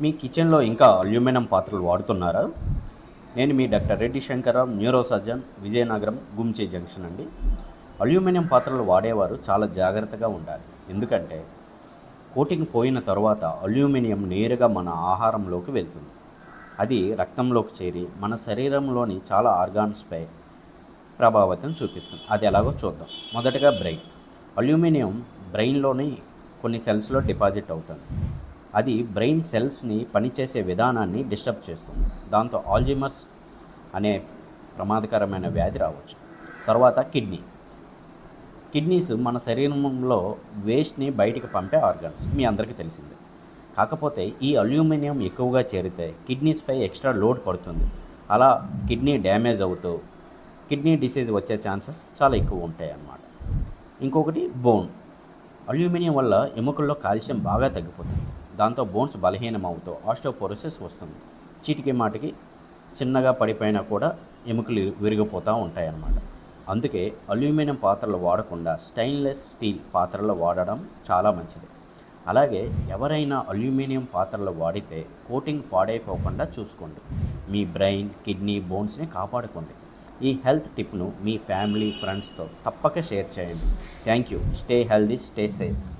మీ కిచెన్లో ఇంకా అల్యూమినియం పాత్రలు వాడుతున్నారా? నేను మీ doctor Reddy Shankararao neuro surgeon Vizianagaram గుంచే junction అండి. అల్యూమినియం పాత్రలు వాడేవారు చాలా జాగ్రత్తగా ఉండాలి. ఎందుకంటే కోటింగ్ పోయిన తర్వాత అల్యూమినియం నేరుగా మన ఆహారంలోకి వెళ్తుంది. అది రక్తంలోకి చేరి మన శరీరంలోని చాలా ఆర్గాన్స్పై ప్రభావితం చూపిస్తుంది. అది ఎలాగో చూద్దాం. మొదటగా బ్రెయిన్. అల్యూమినియం బ్రెయిన్లోని కొన్ని సెల్స్లో డిపాజిట్ అవుతుంది. అది బ్రెయిన్ సెల్స్ని పనిచేసే విధానాన్ని డిస్టర్బ్ చేస్తుంది. దాంతో ఆల్జిమర్స్ అనే ప్రమాదకరమైన వ్యాధి రావచ్చు. తర్వాత కిడ్నీ. కిడ్నీస్ మన శరీరంలో వేస్ట్ని బయటికి పంపే ఆర్గాన్స్ మీ అందరికీ తెలిసిందే. కాకపోతే ఈ అల్యూమినియం ఎక్కువగా చేరితే కిడ్నీస్పై ఎక్స్ట్రా లోడ్ పడుతుంది. అలా కిడ్నీ డ్యామేజ్ అవుతూ కిడ్నీ డిసీజ్ వచ్చే ఛాన్సెస్ చాలా ఎక్కువ ఉంటాయి అన్నమాట ఇంకొకటి బోన్. అల్యూమినియం వల్ల ఎముకల్లో కాల్షియం బాగా తగ్గిపోతుంది. దాంతో బోన్స్ బలహీనమవుతూ ఆస్టోపోరోసిస్ వస్తుంది. చీటికి మాటికి చిన్నగా పడిపోయినా కూడా ఎముకలు విరిగిపోతూ ఉంటాయి అన్నమాట అందుకే అల్యూమినియం పాత్రలు వాడకుండా స్టెయిన్లెస్ స్టీల్ పాత్రలు వాడడం చాలా మంచిది. అలాగే ఎవరైనా అల్యూమినియం పాత్రలు వాడితే కోటింగ్ పాడైపోకుండా చూసుకోండి. మీ బ్రెయిన్ కిడ్నీ బోన్స్ని కాపాడుకోండి. ఈ హెల్త్ టిప్ను మీ ఫ్యామిలీ ఫ్రెండ్స్తో తప్పక షేర్ చేయండి. Thank you. Stay healthy stay safe.